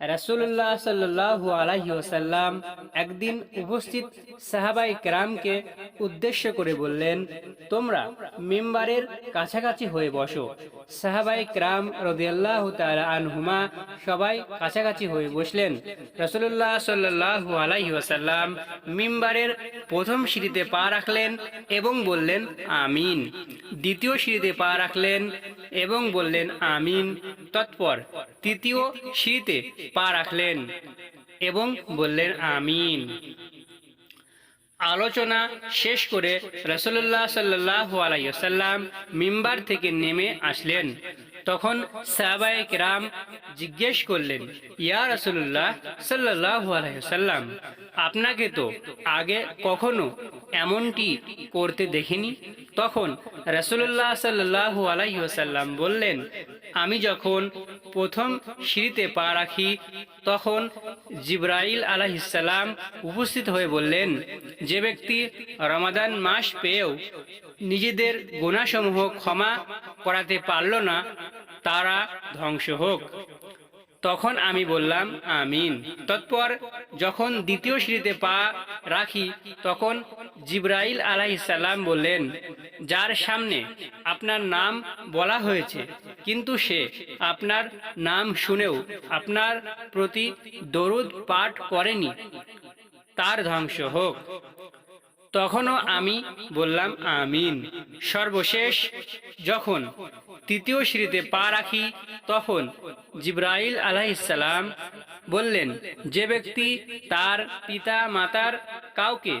রাসূলুল্লাহ সাল্লাল্লাহু আলাইহি ওয়াসাল্লাম একদিন উপস্থিত সাহাবাই কেরামকে উদ্দেশ্য করে বললেন, তোমরা মেম্বারের কাছাকাছি হয়ে বসো। সাহাবাই কেরাম রদিয়াল্লাহু আনহুমা সবাই কাছাকাছি হয়ে বসলেন। রাসূলুল্লাহ সাল্লাল্লাহু আলাইহি ওয়াসাল্লাম মিম্বারের প্রথম সিঁড়িতে পা রাখলেন এবং বললেন, আমিন। দ্বিতীয় সিঁড়িতে পা রাখলেন এবং বললেন, আমিন। তৎপর তৃতীয় সিঁড়িতে পা রাখলেন এবং বললেন, আমিন। আলোচনা শেষ করে রসুল্লাহ সাল্লাহ আলাইসাল্লাম মিম্বার থেকে নেমে আসলেন। তখন সাহাবায়ে কিরাম জিজ্ঞেস করলেন, ইয়া রসুল্লাহ সাল্লাহ আলাইসাল্লাম আপনাকে তো আগে কখনো এমনটি করতে দেখিনি? তখন রসুল্লাহ সাল্লাহ আলাইসাল্লাম বললেন, আমি যখন প্রথম সিঁড়িতে পা রাখি, তখন জিব্রাইল আলাহিসাল্লাম উপস্থিত হয়ে বললেন, যে ব্যক্তি রমাদান মাস পেয়েও নিজেদের গুণাসমূহ ক্ষমা করাতে পারল না, তারা ধ্বংস হোক। তখন আমি বললাম, আমিন। তৎপর যখন দ্বিতীয় সিঁড়িতে পা রাখি, তখন জিব্রাইল আলাইসাল্লাম বললেন, যার সামনে আপনার নাম বলা হয়েছে, কিন্তু সে আপনার নাম শুনেও আপনার প্রতি দরুদ পাঠ করেনি, তার ধ্বংস হোক। তখনও আমি বললাম, আমিন। সর্বশেষ যখন তৃতীয় শ্রীতে পা রাখি, তখন জিব্রাইল আলাইসাল্লাম বললেন, যে ব্যক্তি তার পিতা মাতার কাউকে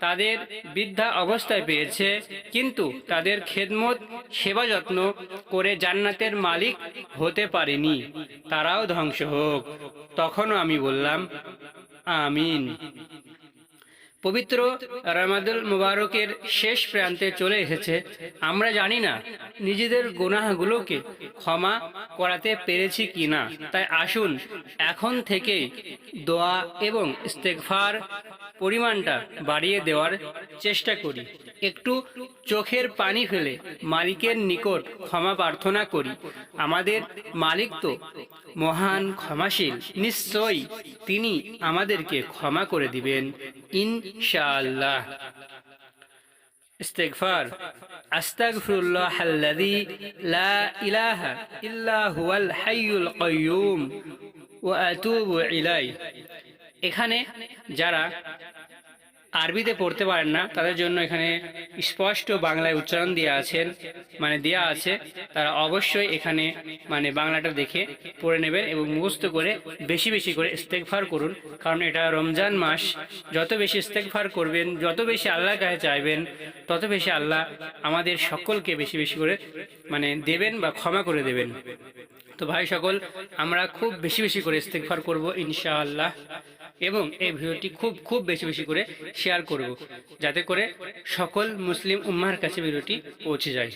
তাদের বৃদ্ধা অবস্থায় পেয়েছে, কিন্তু তাদের খেদমত, সেবা যত্ন করে জান্নাতের মালিক হতে পারেনি, তারাও ধ্বংস হোক। তখনও আমি বললাম, আমিন। পবিত্র রামাদুল মুবারকের শেষ প্রান্তে চলে এসেছে। আমরা জানি না নিজেদের গুনাহগুলোকে ক্ষমা করাতে পেরেছি কি না তাই আসুন, এখন থেকেই দোয়া এবং ইস্তেকফার পরিমাণটা বাড়িয়ে দেওয়ার চেষ্টা করি। একটু চোখের পানি ফেলে মালিকের নিকট ক্ষমা প্রার্থনা করি। আমাদের মালিক তো মহান ক্ষমাশীল। নিশ্চয়ই তিনি আমাদেরকে ক্ষমা করে দিবেন। ইনশাআল্লাহ استغفار استغفر الله الذي لا اله الا هو الحي القيوم واتوب اليه এখানে যারা আরবিতে পড়তে পারেন না, তাদের জন্য এখানে স্পষ্ট বাংলায় উচ্চারণ দেওয়া আছেন মানে দেওয়া আছে। তারা অবশ্যই এখানে মানে বাংলাটা দেখে পড়ে নেবেন এবং মুখস্থ করে বেশি বেশি করে ইস্তেকফার করুন, কারণ এটা রমজান মাস। যত বেশি ইস্তেকফার করবেন, যত বেশি আল্লাহ কাছে চাইবেন, তত বেশি আল্লাহ আমাদের সকলকে বেশি বেশি করে মানে দেবেন বা ক্ষমা করে দেবেন। তো ভাই সকল, আমরা খুব বেশি বেশি করে ইস্তেকফার করব, ইনশাআল্লাহ। এবং এই ভিডিওটি খুব খুব বেশি বেশি করে শেয়ার করব। যাতে করে সকল মুসলিম উম্মার কাছে ভিডিওটি পৌঁছে যায়।